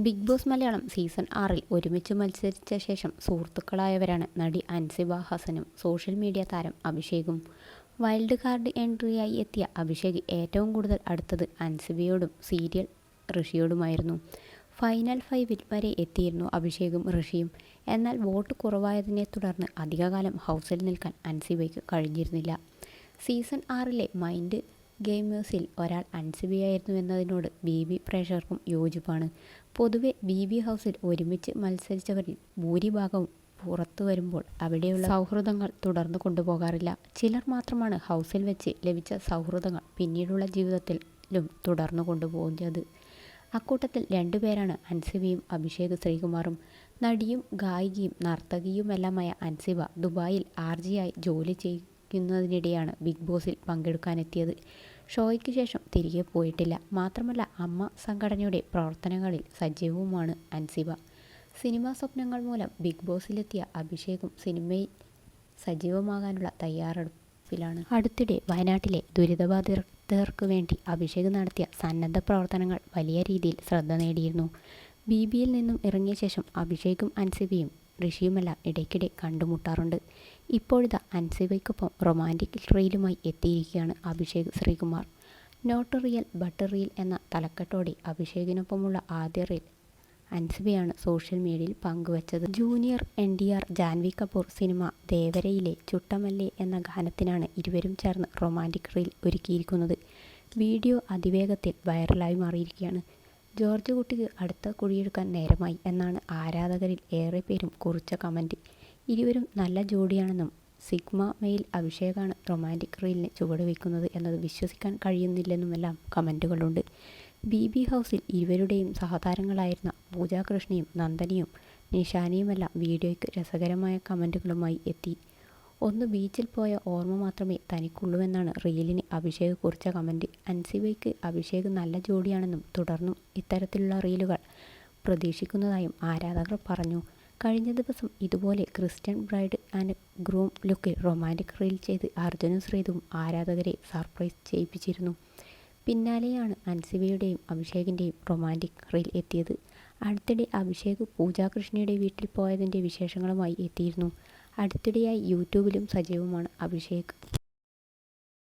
Big boss Malayalam season ആറിൽ ഒരുമിച്ച് മത്സരിച്ച ശേഷം സുഹൃത്തുക്കളായവരാണ് നടി അൻസിബ ഹസനും സോഷ്യൽ മീഡിയ താരം അഭിഷേകും. വൈൽഡ് കാർഡ് എൻട്രിയായി എത്തിയ അഭിഷേക് ഏറ്റവും കൂടുതൽ അടുത്തത് അൻസിബയോടും സീരിയൽ ഋഷിയോടുമായിരുന്നു. ഫൈനൽ ഫൈവിൽ വരെ എത്തിയിരുന്നു അഭിഷേകും ഋഷിയും. എന്നാൽ വോട്ട് കുറവായതിനെ തുടർന്ന് അധികകാലം ഹൗസിൽ നിൽക്കാൻ അൻസിബയ്ക്ക് കഴിഞ്ഞിരുന്നില്ല. സീസൺ ആറിലെ മൈൻഡ് ഗെയിമേഴ്സിൽ ഒരാൾ അൻസിബയായിരുന്നു എന്നതിനോട് ബി ബി പ്രേക്ഷകർക്കും യോജിപ്പാണ്. പൊതുവെ ബി ബി ഹൗസിൽ ഒരുമിച്ച് മത്സരിച്ചവരിൽ ഭൂരിഭാഗവും പുറത്തു വരുമ്പോൾ അവിടെയുള്ള സൗഹൃദങ്ങൾ തുടർന്നു കൊണ്ടുപോകാറില്ല. ചിലർ മാത്രമാണ് ഹൗസിൽ വെച്ച് ലഭിച്ച സൗഹൃദങ്ങൾ പിന്നീടുള്ള ജീവിതത്തിലും തുടർന്നു കൊണ്ടുപോകുന്നത്. അക്കൂട്ടത്തിൽ രണ്ടുപേരാണ് അൻസിബയും അഭിഷേക് ശ്രീകുമാറും. നടിയും ഗായികയും നർത്തകിയുമെല്ലാമായ അൻസിബ ദുബായിൽ ആർ ജോലി ജോലി ചെയ്യുന്നതിനിടെയാണ് ബിഗ് ബോസിൽ പങ്കെടുക്കാനെത്തിയത്. ഷോയ്ക്ക് ശേഷം തിരികെ പോയിട്ടില്ല. മാത്രമല്ല അമ്മ സംഘടനയുടെ പ്രവർത്തനങ്ങളിൽ സജീവവുമാണ് അൻസിബ. സിനിമാ സ്വപ്നങ്ങൾ മൂലം ബിഗ് ബോസിലെത്തിയ അഭിഷേകും സിനിമയിൽ സജീവമാകാനുള്ള തയ്യാറെടുപ്പിലാണ്. അടുത്തിടെ വയനാട്ടിലെ ദുരിതബാധിതർക്ക് വേണ്ടി അഭിഷേക് നടത്തിയ സന്നദ്ധ പ്രവർത്തനങ്ങൾ വലിയ രീതിയിൽ ശ്രദ്ധ നേടിയിരുന്നു. ബി ബിയിൽ നിന്നും ഇറങ്ങിയ ശേഷം അഭിഷേകും അൻസിബയും ഋഷിയുമെല്ലാം ഇടയ്ക്കിടെ കണ്ടുമുട്ടാറുണ്ട്. ഇപ്പോഴിതാ അൻസിബയ്ക്കൊപ്പം റൊമാന്റിക് റീലുമായി എത്തിയിരിക്കുകയാണ് Abhishek Sreekumar. Not real but real എന്ന തലക്കെട്ടോടെ അഭിഷേകിനൊപ്പമുള്ള ആദ്യ റീൽ അൻസിബയാണ് സോഷ്യൽ മീഡിയയിൽ പങ്കുവച്ചത്. Junior N D R Janhvi Kapoor cinema ദേവരയിലെ ചുട്ടമല്ലേ എന്ന ഗാനത്തിനാണ് ഇരുവരും ചേർന്ന് റൊമാന്റിക് റീൽ ഒരുക്കിയിരിക്കുന്നത്. വീഡിയോ അതിവേഗത്തിൽ വൈറലായി മാറിയിരിക്കുകയാണ്. ജോർജ് കുട്ടിക്ക് അടുത്ത കുഴിയെടുക്കാൻ നേരമായി എന്നാണ് ആരാധകരിൽ ഏറെ പേരും കുറിച്ച കമന്റ് ഇരുവരും നല്ല ജോഡിയാണെന്നും സിഗ്മ മെയിൽ അഭിഷേകാണ് റൊമാന്റിക് റീലിനെ ചുവടുവെക്കുന്നത് എന്നത് വിശ്വസിക്കാൻ കഴിയുന്നില്ലെന്നുമെല്ലാം കമന്റുകളുണ്ട് ബി ബി ഹൗസിൽ ഇരുവരുടെയും സഹതാരങ്ങളായിരുന്ന പൂജാകൃഷ്ണയും നന്ദനിയും നിഷാനിയുമെല്ലാം വീഡിയോയ്ക്ക് രസകരമായ കമന്റുകളുമായി എത്തി. ഒന്ന് ബീച്ചിൽ പോയ ഓർമ്മ മാത്രമേ തനിക്കുള്ളൂവെന്നാണ് റീലിന് അഭിഷേക് കുറിച്ച കമന്റ് അൻസിബയ്ക്ക് അഭിഷേക് നല്ല ജോഡിയാണെന്നും തുടർന്നും ഇത്തരത്തിലുള്ള റീലുകൾ പ്രതീക്ഷിക്കുന്നതായും ആരാധകർ പറഞ്ഞു. കഴിഞ്ഞ ദിവസം ഇതുപോലെ ക്രിസ്ത്യൻ ബ്രൈഡ് ആൻഡ് ഗ്രൂം ലുക്കിൽ റൊമാന്റിക് റീൽ ചെയ്ത് അർജുനും ശ്രീതും ആരാധകരെ സർപ്രൈസ് ചെയ്യിപ്പിച്ചിരുന്നു. പിന്നാലെയാണ് അൻസിബയുടെയും അഭിഷേകിന്റെയും റൊമാന്റിക് റീൽ എത്തിയത്. അടുത്തിടെ അഭിഷേക് പൂജാകൃഷ്ണയുടെ വീട്ടിൽ പോയതിന്റെ വിശേഷങ്ങളുമായി എത്തിയിരുന്നു. അടുത്തിടെയായി യൂട്യൂബിലും സജീവമാണ് അഭിഷേക്.